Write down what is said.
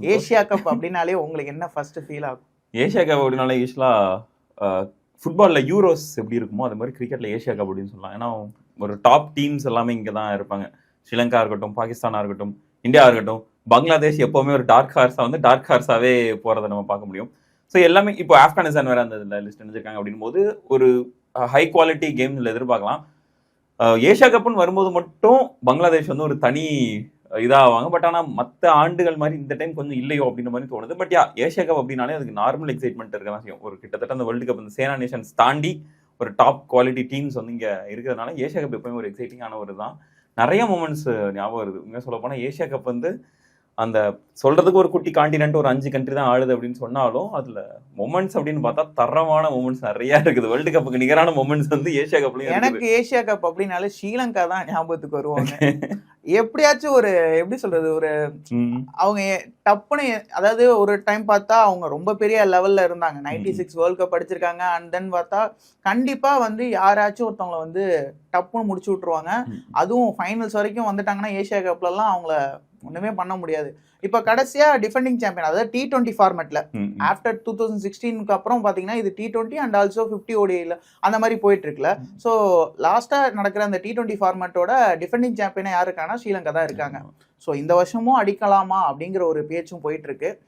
Asia cup அப்படின்னாலே உங்களுக்கு என்ன ஃபர்ஸ்ட் ஃபீல் ஆகும்? ஏஷியா கப் அப்படின்னாலே யூஸ்வலாக ஃபுட்பாலில் யூரோஸ் எப்படி இருக்குமோ அது மாதிரி கிரிக்கெட்டில் ஏஷியா கப் அப்படின்னு சொல்லலாம். ஏன்னா ஒரு டாப் டீம்ஸ் எல்லாமே இங்கே தான் இருப்பாங்க. ஸ்ரீலங்கா இருக்கட்டும் பாகிஸ்தானா இருக்கட்டும் இந்தியா இருக்கட்டும் பங்களாதேஷ் எப்போவுமே ஒரு டார்க் ஹார்ஸாக வந்து டார்க் ஹார்ஸாகவே போகிறத நம்ம பார்க்க முடியும். ஸோ எல்லாமே இப்போ ஆப்கானிஸ்தான் வேற அந்த இதில் லிஸ்ட் நினைச்சிருக்காங்க அப்படின் போது ஒரு ஹை குவாலிட்டி கேம்ஸில் எதிர்பார்க்கலாம். ஏஷியா கப்புன்னு வரும்போது மட்டும் பங்களாதேஷ் வந்து ஒரு தனி இதாவாங்க. பட் ஆனால் மற்ற ஆண்டுகள் மாதிரி இந்த டைம் கொஞ்சம் இல்லையோ அப்படின்ற மாதிரி தோணுது. பட் யா ஏஷியா கப் அப்படின்னாலே அதுக்கு நார்மல் எக்ஸைட்மெண்ட் இருக்க தான் செய்யும் ஒரு கிட்டத்தட்ட அந்த வேர்ல்டு கப் இந்த சேனா நேஷன்ஸ் தாண்டி ஒரு டாப் குவாலிட்டி டீம்ஸ் வந்து இங்கே இருக்கிறதுனால ஏஷியா கப் எப்பவுமே ஒரு எக்ஸைட்டிங்கான ஒரு தான் நிறைய மூமெண்ட்ஸ் ஞாபகம் வருது. உண்மையாக சொல்ல போனால் ஏஷியா கப் வந்து அந்த சொல்றதுக்கு ஒரு குட்டி காண்டினென்ட் ஒரு அஞ்சு கண்ட்ரி தான் ஆடுது அப்படின்னு சொன்னாலும் அதுல மொமெண்ட்ஸ் அப்படின்னு பார்த்தா தரமான மொமெண்ட்ஸ் நிறைய இருக்குது. வேர்ல்டு கப்புக்கு நிகரான மொமெண்ட்ஸ் வந்து ஏஷியா கப்லயும் எனக்கு ஏசியா கப் அப்படின்னாலே ஸ்ரீலங்கா தான் ஞாபகத்துக்கு வருவாங்க. எப்படியாச்சும் ஒரு எப்படி சொல்றது ஒரு அவங்க டப்புன்னு அதாவது ஒரு டைம் பார்த்தா அவங்க ரொம்ப பெரிய லெவல்ல இருந்தாங்க. நைன்டி சிக்ஸ் வேர்ல்ட் கப் அடிச்சிருக்காங்க. அண்ட் தென் பார்த்தா கண்டிப்பா வந்து யாராச்சும் ஒருத்தவங்கள வந்து டப்புன்னு முடிச்சு விட்டுருவாங்க. அதுவும் ஃபைனல்ஸ் வரைக்கும் வந்துட்டாங்கன்னா ஏசியா கப்ல எல்லாம் அவங்கள ஒண்ணுமே பண்ண முடியாது. இப்ப கடைசியா டிஃபெண்டிங் சாம்பியன் அதாவது டி டுவெண்ட்டி ஃபார்மேட்ல. ஆஃப்டர் டூ தௌசண்ட் சிக்ஸ்டீனுக்கு அப்புறம் பார்த்தீங்கன்னா இது T twenty and also fifty ஓடியில் அந்த மாதிரி போயிட்டு இருக்குல்ல ஸோ லாஸ்ட்டாக நடக்கிற அந்த டி டுவெண்ட்டி ஃபார்மேட்டோட டிஃபெண்டிங் சாம்பியனாக யார் இருக்காங்கன்னா ஸ்ரீலங்கா தான் இருக்காங்க. ஸோ இந்த வருஷமும் அடிக்கலாமா? அப்படிங்கிற ஒரு பேச்சும் போயிட்டு இருக்கு